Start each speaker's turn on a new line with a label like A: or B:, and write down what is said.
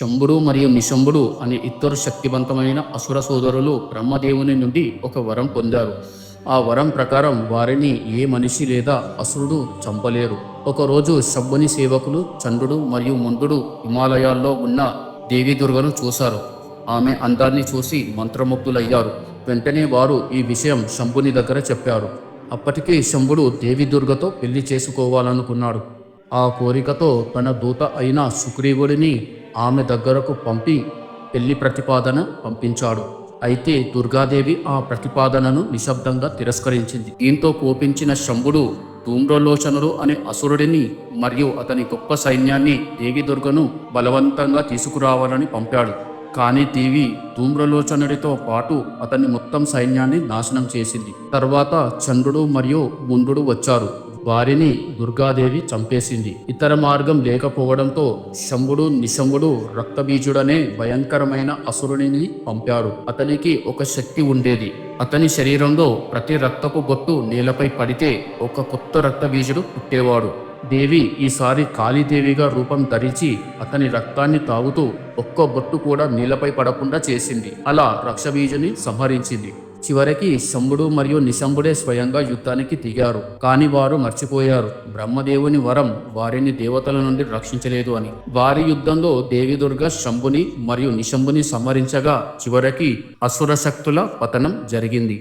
A: శంభుడు మరియు నిశంభుడు అనే ఇద్దరు శక్తివంతమైన అసుర సోదరులు బ్రహ్మదేవుని నుండి ఒక వరం పొందారు. ఆ వరం ప్రకారం వారిని ఏ మనిషి లేదా అసురుడు చంపలేరు. ఒకరోజు శంభుని సేవకులు చంద్రుడు మరియు ముందుడు హిమాలయాల్లో ఉన్న దేవి దుర్గను చూశారు. ఆమె అందాన్ని చూసి మంత్రముగ్ధులయ్యారు. వెంటనే వారు ఈ విషయం శంభుని దగ్గర చెప్పారు. అప్పటికే శంభుడు దేవి దుర్గతో పెళ్ళి చేసుకోవాలనుకున్నాడు. ఆ కోరికతో తన దూత అయిన సుగ్రీవుడిని ఆమె దగ్గరకు పంపి పెళ్ళి ప్రతిపాదన పంపించాడు. అయితే దుర్గాదేవి ఆ ప్రతిపాదనను నిశ్శబ్దంగా తిరస్కరించింది. దీంతో కోపించిన శంభుడు ధూమ్రలోచనుడు అనే అసురుడిని మరియు అతని గొప్ప సైన్యాన్ని దేవి దుర్గను బలవంతంగా తీసుకురావాలని పంపాడు. కానీ దేవి ధూమ్రలోచనుడితో పాటు అతని మొత్తం సైన్యాన్ని నాశనం చేసింది. తర్వాత చంద్రుడు మరియు ముందుడు వచ్చారు. వారిని దుర్గాదేవి చంపేసింది. ఇతర మార్గం లేకపోవడంతో శంభుడు నిశంభుడు రక్తబీజుడనే భయంకరమైన అసురుడిని పంపాడు అతనికి ఒక శక్తి ఉండేది. అతని శరీరంలో ప్రతి రక్తపు బొట్టు నేలపై పడితే ఒక కొత్త రక్తబీజుడు పుట్టేవాడు. దేవి ఈసారి కాళీదేవిగా రూపం ధరించి అతని రక్తాన్ని తాగుతూ ఒక్క బొట్టు కూడా నీళ్ళపై పడకుండా చేసింది. అలా రక్షబీజుని సంహరించింది. చివరికి శంభుడు మరియు నిశంభుడే స్వయంగా యుద్ధానికి దిగారు. కానీ వారు మర్చిపోయారు. బ్రహ్మదేవుని వరం వారిని దేవతల నుండి రక్షించలేదు అని. వారి యుద్ధంలో దేవి దుర్గ శంభుని మరియు నిశంభుని సంహరించగా చివరికి అసుర శక్తుల పతనం జరిగింది.